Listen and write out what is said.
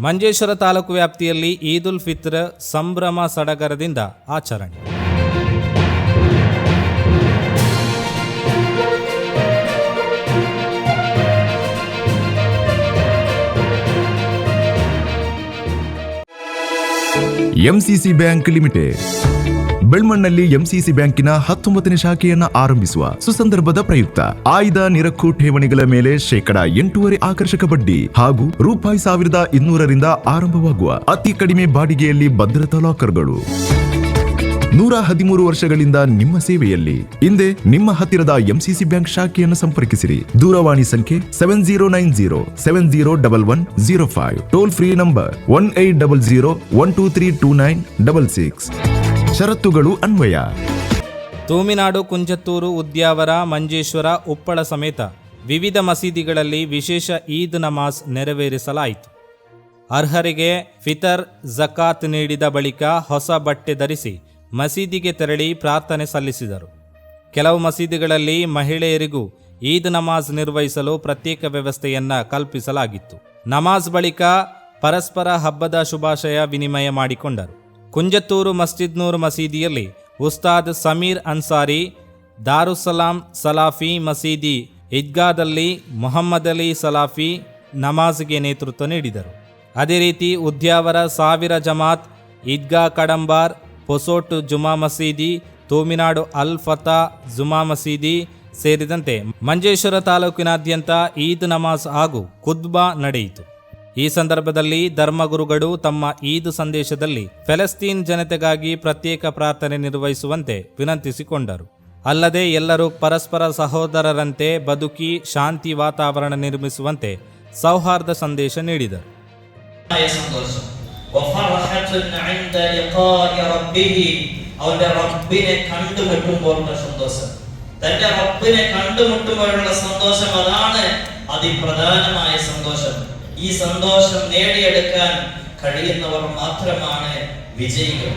ಮಂಜೇಶ್ವರ ತಾಲೂಕು ವ್ಯಾಪ್ತಿಯಲ್ಲಿ ಈದ್ ಉಲ್ ಫಿತ್ರ್ ಸಂಭ್ರಮ ಸಡಗರದಿಂದ ಆಚರಣೆ. ಎಂಸಿಸಿ ಬ್ಯಾಂಕ್ ಲಿಮಿಟೆಡ್ ಬೆಳ್ಮಣ್ಣಲ್ಲಿ ಎಂಸಿಸಿ ಬ್ಯಾಂಕಿನ ಹತ್ತೊಂಬತ್ತನೇ ಶಾಖೆಯನ್ನ ಆರಂಭಿಸುವ ಸುಸಂದರ್ಭದ ಪ್ರಯುಕ್ತ ಆಯ್ದ ನಿರಕ್ಕು ಠೇವಣಿಗಳ ಮೇಲೆ ಶೇಕಡ ಎಂಟೂವರೆ ಆಕರ್ಷಕ ಬಡ್ಡಿ ಹಾಗೂ ರೂಪಾಯಿ ಸಾವಿರದ ಇನ್ನೂರರಿಂದ ಆರಂಭವಾಗುವ ಅತಿ ಕಡಿಮೆ ಬಾಡಿಗೆಯಲ್ಲಿ ಭದ್ರತಾ ಲಾಕರ್ಗಳು. ನೂರ ಹದಿಮೂರು ವರ್ಷಗಳಿಂದ ನಿಮ್ಮ ಸೇವೆಯಲ್ಲಿ ಹಿಂದೆ ನಿಮ್ಮ ಹತ್ತಿರದ ಎಂಸಿಸಿ ಬ್ಯಾಂಕ್ ಶಾಖೆಯನ್ನು ಸಂಪರ್ಕಿಸಿರಿ. ದೂರವಾಣಿ ಸಂಖ್ಯೆ seven zero nine zero seven zero double one zero five. Toll free number one eight double zero one two three two nine double six. ಷರತ್ತುಗಳು ಅನ್ವಯ. ತೂಮಿನಾಡು, ಕುಂಜತ್ತೂರು, ಉದ್ಯಾವರ, ಮಂಜೇಶ್ವರ, ಉಪ್ಪಳ ಸಮೇತ ವಿವಿಧ ಮಸೀದಿಗಳಲ್ಲಿ ವಿಶೇಷ ಈದ್ ನಮಾಜ್ ನೆರವೇರಿಸಲಾಯಿತು. ಅರ್ಹರಿಗೆ ಫಿತರ್, ಜಕಾತ್ ನೀಡಿದ ಬಳಿಕ ಹೊಸ ಬಟ್ಟೆ ಧರಿಸಿ ಮಸೀದಿಗೆ ತೆರಳಿ ಪ್ರಾರ್ಥನೆ ಸಲ್ಲಿಸಿದರು. ಕೆಲವು ಮಸೀದಿಗಳಲ್ಲಿ ಮಹಿಳೆಯರಿಗೂ ಈದ್ ನಮಾಜ್ ನಿರ್ವಹಿಸಲು ಪ್ರತ್ಯೇಕ ವ್ಯವಸ್ಥೆಯನ್ನ ಕಲ್ಪಿಸಲಾಗಿತ್ತು. ನಮಾಜ್ ಬಳಿಕ ಪರಸ್ಪರ ಹಬ್ಬದ ಶುಭಾಶಯ ವಿನಿಮಯ ಮಾಡಿಕೊಂಡರು. ಕುಂಜತ್ತೂರು ಮಸ್ಜಿದ್ ನೂರ್ ಮಸೀದಿಯಲ್ಲಿ ಉಸ್ತಾದ್ ಸಮೀರ್ ಅನ್ಸಾರಿ ದಾರುಸಲಾಂ ಸಲಾಫಿ ಮಸೀದಿ ಈದ್ಗಾದಲ್ಲಿ ಮೊಹಮ್ಮದ್ ಅಲಿ ಸಲಾಫಿ ನಮಾಜ್ಗೆ ನೇತೃತ್ವ ನೀಡಿದರು. ಅದೇ ರೀತಿ ಉದ್ಯಾವರ ಸಾವಿರ ಜಮಾತ್, ಈದ್ಗಾ ಕಡಂಬಾರ್, ಪೊಸೋಟ್ ಜುಮಾ ಮಸೀದಿ, ತೂಮಿನಾಡು ಅಲ್ ಫತಾ ಜುಮಾ ಮಸೀದಿ ಸೇರಿದಂತೆ ಮಂಜೇಶ್ವರ ತಾಲೂಕಿನಾದ್ಯಂತ ಈದ್ ನಮಾಜ್ ಹಾಗೂ ಖುದ್ಬಾ ನಡೆಯಿತು. ಈ ಸಂದರ್ಭದಲ್ಲಿ ಧರ್ಮಗುರುಗಳು ತಮ್ಮ ಈದ್ ಸಂದೇಶದಲ್ಲಿ ಫೆಲಸ್ತೀನ್ ಜನತೆಗಾಗಿ ಪ್ರತ್ಯೇಕ ಪ್ರಾರ್ಥನೆ ನಿರ್ವಹಿಸುವಂತೆ ವಿನಂತಿಸಿಕೊಂಡರು ಅಲ್ಲದೆ ಎಲ್ಲರೂ ಪರಸ್ಪರ ಸಹೋದರರಂತೆ ಬದುಕಿ ಶಾಂತಿ ವಾತಾವರಣ ನಿರ್ಮಿಸುವಂತೆ ಸೌಹಾರ್ದ ಸಂದೇಶ ನೀಡಿದರು ആയ സന്തോഷം വഫറഹത്തുൻ ഇൻദ ലിഖാഇ റബ്ബിഹി അവന്റെ റബ്ബിനെ കണ്ടുമുട്ടുമ്പോഴുള്ള സന്തോഷം തന്റെ റബ്ബിനെ കണ്ടുമുട്ടുമ്പോഴുള്ള സന്തോഷം അതാണ് അതിപ്രധാനമായ സന്തോഷം ഈ സന്തോഷം നേടിയെടുക്കാൻ കഴിയുന്നവർ മാത്രമാണ് വിജയികൾ.